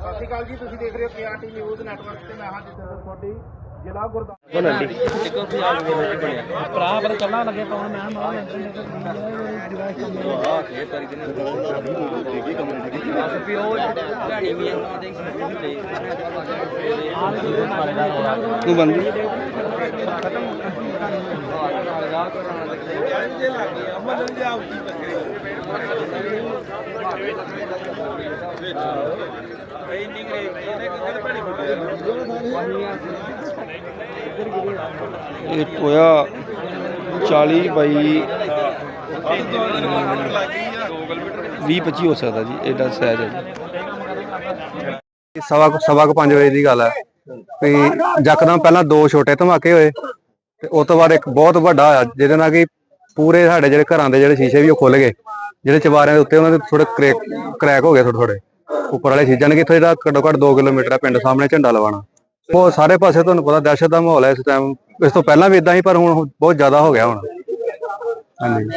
ਸਤਿ ਸ਼੍ਰੀ ਅਕਾਲ ਜੀ ਤੁਸੀਂ ਦੇਖ ਰਹੇ ਹੋ ਕੇਆਰਟੀ ਨਿਊਜ਼ ਨੈਟਵਰਕ ਤੇ ਮੈਂ ਹਾਂ ਜਤਿੰਦਰ ਸੋਢੀ ਜ਼ਿਲ੍ਹਾ ਗੁਰਦਾਸਪੁਰ ਭਰਾ ਪਰ ਚੱਲਣਾ ਲੱਗੇ ਪਾਉਣ ਮੈਂ ਮਾਰ ਤੂੰ ਬੰਦ ਇਹ ਟੋਇਆ 40 ਬਾਈ 20 25 ਹੋ ਸਕਦਾ ਜੀ ਐਡਾ ਸਾਈਜ਼ ਹੈ ਜੀ। ਸਵਾ ਕੁ- ਸਵਾ ਕੁ 5 ਵਜੇ ਦੀ ਗੱਲ ਹੈ। ਵੀ ਜਕਦਮ ਪਹਿਲਾਂ ਦੋ ਛੋਟੇ ਧਮਾਕੇ ਹੋਏ ਤੇ ਉਸ ਤੋਂ ਬਾਅਦ ਇੱਕ ਬਹੁਤ ਵੱਡਾ ਹੋਇਆ, ਜਿਹਦੇ ਨਾਲ ਕਿ ਪੂਰੇ ਸਾਡੇ ਜਿਹੜੇ ਘਰਾਂ ਦੇ ਜਿਹੜੇ ਸ਼ੀਸ਼ੇ ਵੀ ਉਹ ਖੁੱਲ ਗਏ। ਜਿਹੜੇ ਚਵਾਰਿਆਂ ਦੇ ਉੱਤੇ ਉਹਨਾਂ ਦੇ ਥੋੜੇ ਕ੍ਰੈਕ ਹੋ ਗਏ ਥੋੜੇ ਥੋੜੇ ਉੱਪਰ ਵਾਲੇ ਚੀਜ਼ਾਂ ਨੇ ਕਿ ਇੱਥੋਂ ਜਿਹੜਾ ਘੱਟੋ ਘੱਟ 2 ਕਿਲੋਮੀਟਰ ਆ ਪਿੰਡ ਸਾਹਮਣੇ ਝੰਡਾ ਲਵਾਉਣਾ। ਉਹ ਸਾਰੇ ਪਾਸੇ ਤੁਹਾਨੂੰ ਪਤਾ ਦਹਿਸ਼ਤ ਦਾ ਮਾਹੌਲ ਹੈ ਇਸ ਟਾਈਮ ਇਸ ਤੋਂ ਪਹਿਲਾਂ ਵੀ ਇਦਾਂ ਹੀ, ਪਰ ਹੁਣ ਬਹੁਤ ਜ਼ਿਆਦਾ ਹੋ ਗਿਆ ਹੁਣ। ਹਾਂਜੀ।